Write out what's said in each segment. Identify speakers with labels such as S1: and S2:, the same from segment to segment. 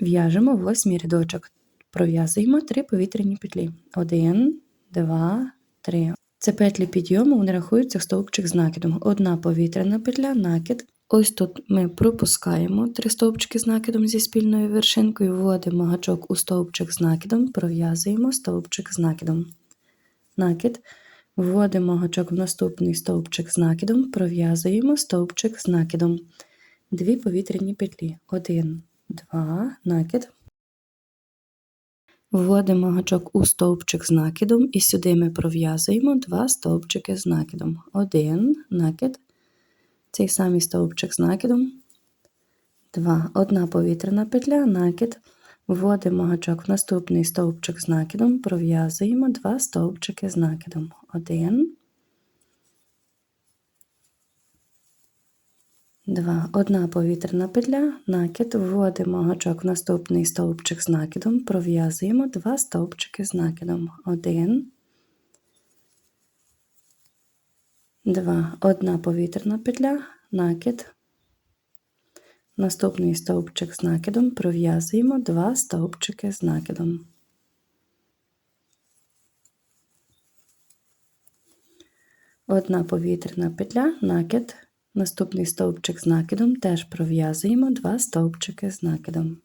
S1: В'яжемо восьмий рядочок. Пров'язуємо три повітряні петлі. Один, два, три. Це петлі підйому, вони рахуються стовпчик з накидом. Одна повітряна петля, накид. Ось тут ми пропускаємо три стовпчики з накидом зі спільною вершинкою, вводимо гачок у стовпчик з накидом, пров'язуємо стовпчик з накидом. Накид. Вводимо гачок в наступний стовпчик з накидом, пров'язуємо стовпчик з накидом. Дві повітряні петлі. Один, два, накид. Вводимо гачок у стовпчик з накидом і сюди ми пров'язуємо два стовпчики з накидом. Один накид, цей самий стовпчик з накидом, два. Одна повітряна петля, накид. Вводимо гачок в наступний стовпчик з накидом, пров'язуємо два стовпчики з накидом. Один, два. Одна повітряна петля, накид, вводимо гачок в наступний стовпчик з накидом, пров'язуємо два стовпчики з накидом. Один, два. Одна повітряна петля, накид. Наступний стовпчик з накидом пров'язуємо два стовпчики з накидом. Одна повітряна петля, накид, наступний стовпчик з накидом теж пров'язуємо два стовпчики з накидом.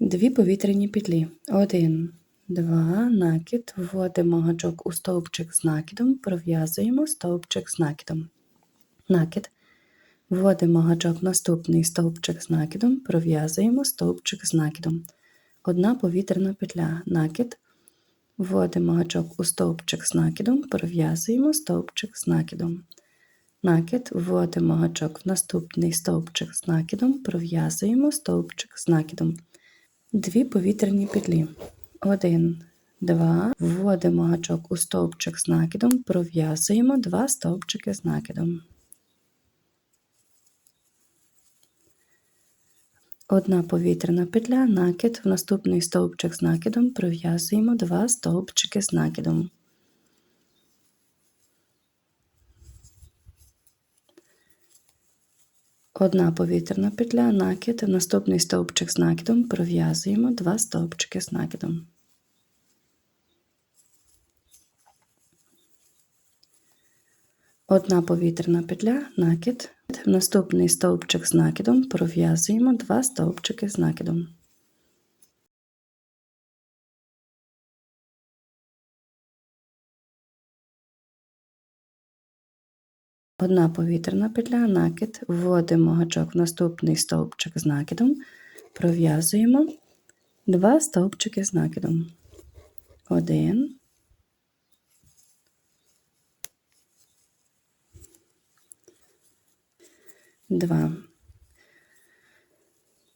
S1: Дві повітряні петлі. Один, Два, накид, вводимо гачок у стовпчик з накидом, пров'язуємо стовпчик з накидом. Накид. Вводимо гачок наступний стовпчик з накидом, пров'язуємо стовпчик з накидом. Одна повітряна петля, накид. Вводимо гачок у стовпчик з накидом, пров'язуємо стовпчик з накидом. Накид, вводимо гачок в наступний стовпчик з накидом, пров'язуємо стовпчик з накидом. Дві повітряні петлі. Один, два. Вводимо гачок у стовпчик з накидом, пров'язуємо два стовпчики з накидом. Одна повітряна петля, накид, в наступний стовпчик з накидом пров'язуємо два стовпчики з накидом. Одна повітряна петля, накид, в наступний стовпчик з накидом пров'язуємо два стовпчики з накидом. Одна повітряна петля, накид. Наступний стовпчик з накидом пров'язуємо два стовпчики з накидом. Одна повітряна петля, накид, вводимо гачок в наступний стовпчик з накидом, пров'язуємо два стовпчики з накидом. Один, Два.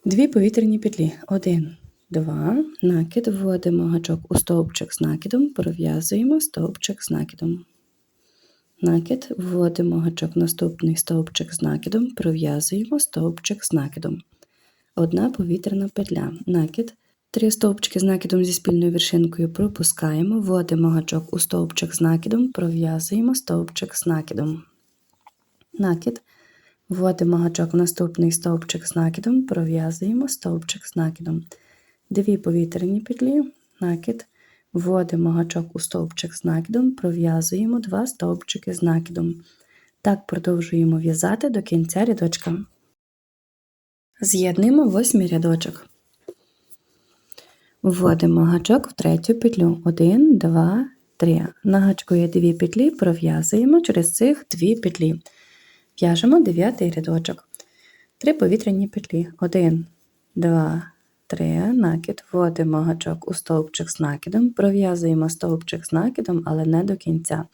S1: Дві повітряні петлі. Один, два. Накид. Вводимо гачок у стовпчик з накидом, пров'язуємо стовпчик з накидом. Накид. Вводимо гачок наступний стовпчик з накидом, пров'язуємо стовпчик з накидом. Одна повітряна петля. Накид. Три стовпчики з накидом зі спільною вершинкою пропускаємо, вводимо гачок у стовпчик з накидом, пров'язуємо стовпчик з накидом. Накид. Вводимо гачок в наступний стовпчик з накидом, пров'язуємо стовпчик з накидом. Дві повітряні петлі, накид. Вводимо гачок у стовпчик з накидом, пров'язуємо два стовпчики з накидом. Так продовжуємо в'язати до кінця рядочка. З'єднуємо восьмий рядочок. Вводимо гачок в третю петлю. Один, два, три. На гачку є дві петлі, пров'язуємо через цих дві петлі. В'яжемо дев'ятий рядочок. Три повітряні петлі. Один, два, три. Накид. Вводимо гачок у стовпчик з накидом, пров'язуємо стовпчик з накидом, але не до кінця.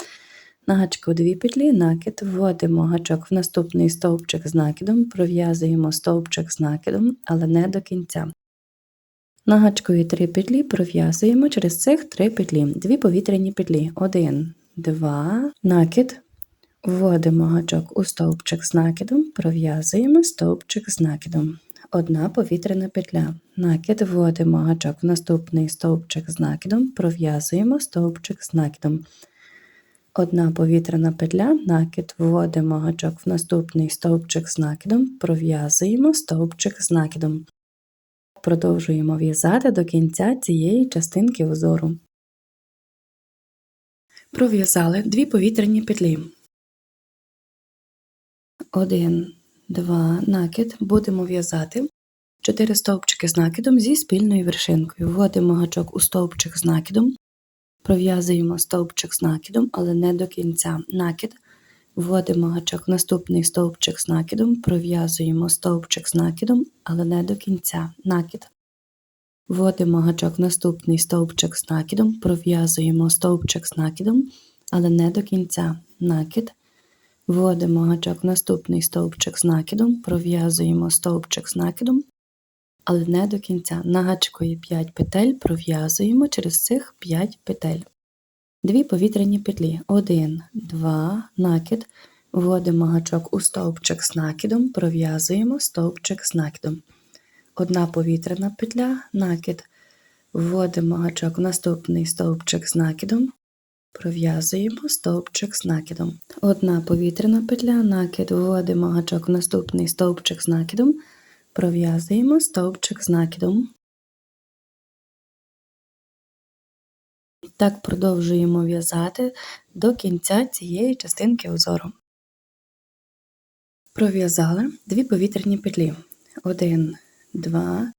S1: На гачку дві петлі, накид, вводимо гачок в наступний стовпчик з накидом, пров'язуємо стовпчик з накидом, але не до кінця. На гачкові три петлі пров'язуємо через цих три петлі, дві повітряні петлі. Один, два, накид, Вводимо гачок у стовпчик з накидом, пров'язуємо стовпчик з накидом. Одна повітряна петля. Накид вводимо гачок в наступний стовпчик з накидом, пров'язуємо стовпчик з накидом. Одна повітряна петля, накид, вводимо гачок в наступний стовпчик з накидом, пров'язуємо стовпчик з накидом. Продовжуємо в'язати до кінця цієї частинки узору. Пров'язали дві повітряні петлі. Один, два, накид. Будемо в'язати 4 стовпчики з накидом зі спільною вершинкою. Вводимо гачок у стовпчик з накидом, пров'язуємо стовпчик з накидом, але не до кінця. Накид. Вводимо гачок в наступний стовпчик з накидом, пров'язуємо стовпчик з накидом, але не до кінця. Накид. Вводимо гачок в наступний стовпчик з накидом, пров'язуємо стовпчик з накидом, але не до кінця. Накид. Вводимо гачок в наступний стовпчик з накидом, пров'язуємо стовпчик з накидом, але не до кінця. На гачку є 5 петель, пров'язуємо через цих 5 петель. Дві повітряні петлі. 1, 2, накид. Вводимо гачок у стовпчик з накидом, пров'язуємо стовпчик з накидом. Одна повітряна петля, накид. Вводимо гачок в наступний стовпчик з накидом, пров'язуємо стовпчик з накидом. Одна повітряна петля, накид, вводимо гачок в наступний стовпчик з накидом, пров'язуємо стовпчик з накидом. Так продовжуємо в'язати до кінця цієї частинки узору. Пров'язали дві повітряні петлі. Один, два.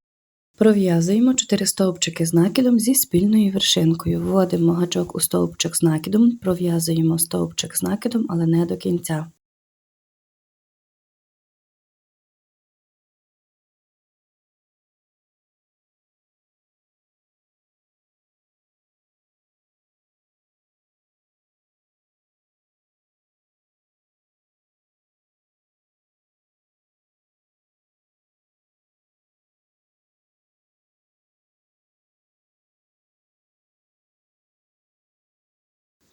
S1: Пров'язуємо 4 стовпчики з накидом зі спільною вершинкою. Вводимо гачок у стовпчик з накидом, пров'язуємо стовпчик з накидом, але не до кінця.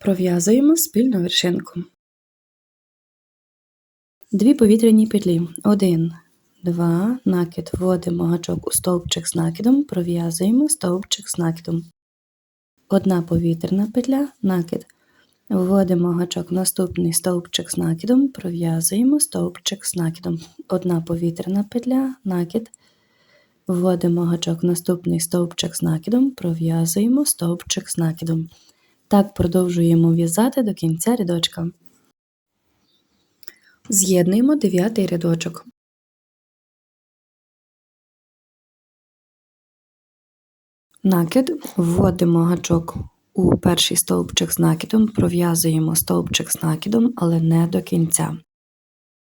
S1: Пров'язуємо спільну вершинку. Дві повітряні петлі. 1, 2, накид. Вводимо гачок у стовпчик з накидом, пров'язуємо стовпчик з накидом. Одна повітряна петля, накид. Вводимо гачок в наступний стовпчик з накидом, пров'язуємо стовпчик з накидом. Одна повітряна петля, накид. Вводимо гачок в наступний стовпчик з накидом, пров'язуємо стовпчик з накидом. Так продовжуємо в'язати до кінця рядочка. З'єднуємо дев'ятий рядочок. Накид вводимо гачок у перший стовпчик з накидом, пров'язуємо стовпчик з накидом, але не до кінця.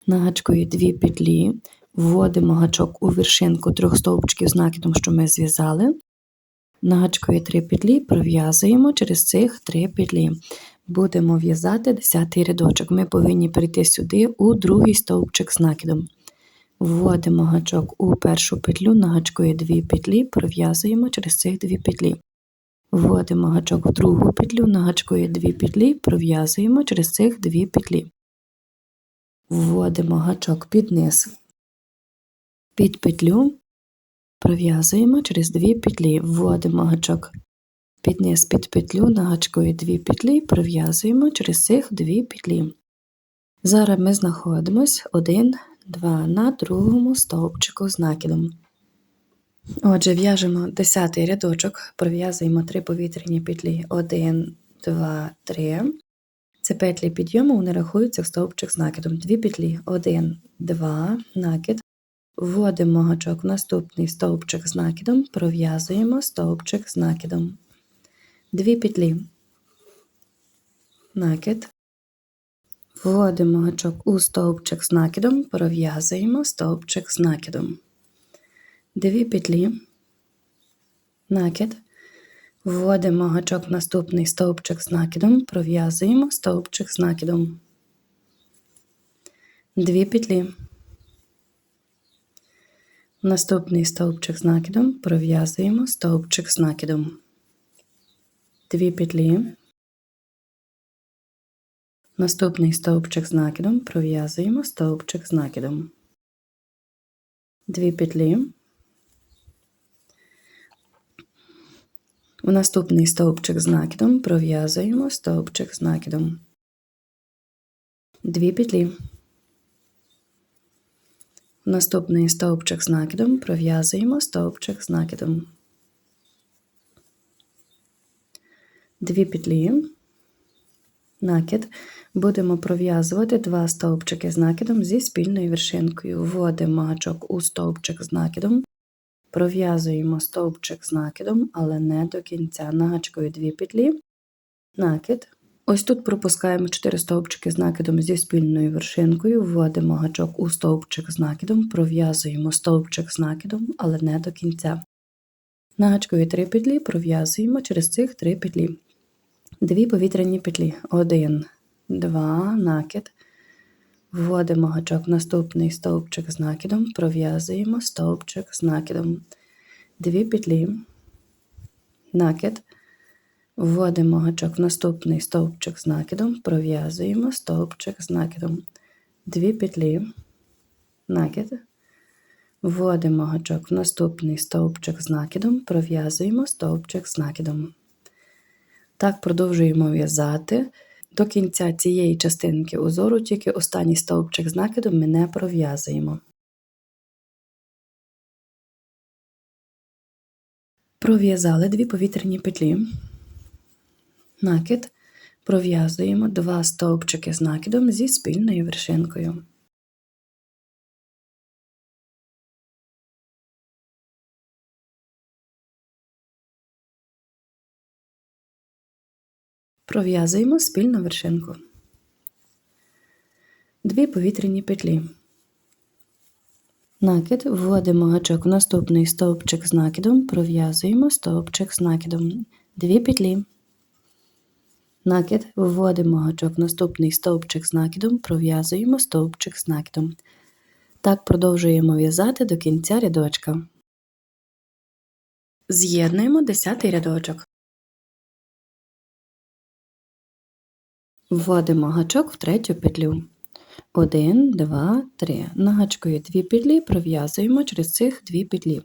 S1: На гачку є дві петлі, вводимо гачок у вершинку трьох стовпчиків з накидом, що ми зв'язали, на гачку є 3 петлі, пров'язуємо через цих 3 петлі. Будемо в'язати 10 рядочок. Ми повинні перейти сюди у другий стовпчик з накидом. Вводимо гачок у першу петлю, на гачку 2 петлі, пров'язуємо через цих 2 петлі. Вводимо гачок в другу петлю, на гачку 2 петлі, пров'язуємо через цих 2 петлі. Вводимо гачок під низ, під петлю, Пров'язуємо через дві петлі, вводимо гачок під низ під петлю, на гачку дві петлі, пров'язуємо через цих дві петлі. Зараз ми знаходимось один, два на другому стовпчику з накидом. Отже, в'яжемо 10 рядочок, пров'язуємо три повітряні петлі 1, 2, 3. Це петлі підйому, вони рахуються в стовпчик з накидом. Дві петлі 1, 2, накид, Вводимо гачок в наступний стовпчик з накидом, пров'язуємо стовпчик з накидом. Дві петлі, накид. Вводимо гачок у стовпчик з накидом, пров'язуємо стовпчик з накидом. Дві петлі, накид. Вводимо гачок в наступний стовпчик з накидом, пров'язуємо стовпчик з накидом. Дві петлі. Наступний стовпчик з накидом пров'язуємо стовпчик з накидом. Дві петлі. Наступний стовпчик з накидом пров'язуємо стовпчик з накидом. Дві петлі. В наступний стовпчик з накидом пров'язуємо стовпчик з накидом. 2 петлі. Наступний стовпчик з накидом пров'язуємо стовпчик з накидом. 2 петлі, накид. Будемо пров'язувати два стовпчики з накидом зі спільною вершинкою. Вводимо гачок у стовпчик з накидом, пров'язуємо стовпчик з накидом, але не до кінця. Нагачкою 2 петлі, накид. Ось тут пропускаємо 4 стовпчики з накидом зі спільною вершинкою, вводимо гачок у стовпчик з накидом, пров'язуємо стовпчик з накидом, але не до кінця. Нагачкою 3 петлі пров'язуємо через цих 3 петлі. Дві повітряні петлі. 1, 2, накид. Вводимо гачок в наступний стовпчик з накидом, пров'язуємо стовпчик з накидом. Дві петлі, накид. Вводимо гачок в наступний стовпчик з накидом, пров'язуємо стовпчик з накидом. Дві петлі, накид. Вводимо гачок в наступний стовпчик з накидом, пров'язуємо стовпчик з накидом. Так продовжуємо в'язати. До кінця цієї частинки узору тільки останній стовпчик з накидом ми не пров'язуємо. Пров'язали дві повітряні петлі, накид, пров'язуємо два стовпчики з накидом зі спільною вершинкою. Пров'язуємо спільну вершинку. Дві повітряні петлі. Накид, вводимо гачок в наступний стовпчик з накидом, пров'язуємо стовпчик з накидом. Дві петлі. Накид, вводимо гачок в наступний стовпчик з накидом, пров'язуємо стовпчик з накидом. Так продовжуємо в'язати до кінця рядочка. З'єднуємо 10 рядочок. Вводимо гачок в третю петлю. 1, 2, 3. Нагачкою 2 петлі пров'язуємо через цих 2 петлі.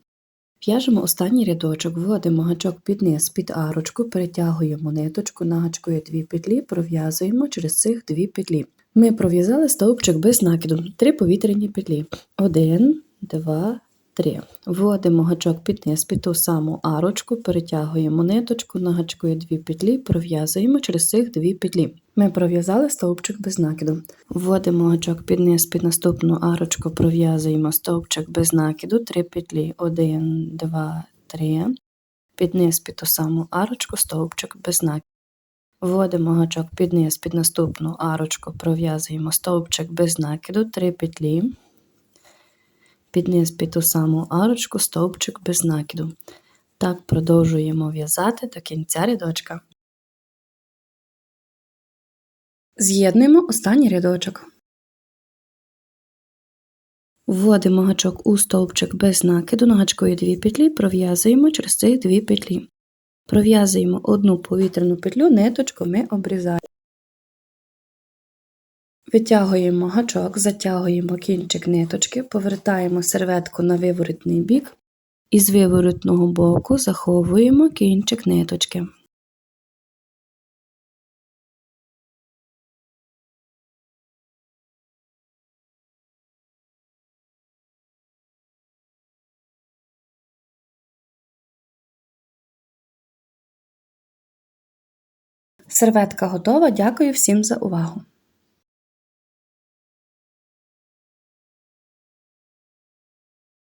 S1: В'яжемо останній рядочок, вводимо гачок під низ під арочку, перетягуємо ниточку, нагачкою дві петлі, пров'язуємо через цих дві петлі. Ми пров'язали стовпчик без накиду, три повітряні петлі. 1, 2, 3. Вводимо гачок під низ під ту саму арочку, перетягуємо ниточку, нагачкою 2 петлі, пров'язуємо через цих 2 петлі. Ми пров'язали стовпчик без накиду. Вводимо гачок під низ під наступну арочку, пров'язуємо стовпчик без накиду, 3 петлі, 1, 2, 3. Під низ під ту саму арочку, стовпчик без накиду. Вводимо гачок під низ під наступну арочку, пров'язуємо стовпчик без накиду, 3 петлі. Під під ту саму арочку, стовпчик без накиду. Так продовжуємо в'язати до кінця рядочка. З'єднуємо останній рядочок. Вводимо гачок у стовпчик без накиду, нагачкою 2 петлі, пров'язуємо через цих 2 петлі. Пров'язуємо одну повітряну петлю, ниточку ми обрізаємо. Витягуємо гачок, затягуємо кінчик ниточки, повертаємо серветку на виворотний бік і з виворотного боку заховуємо кінчик ниточки. Серветка готова. Дякую всім за увагу!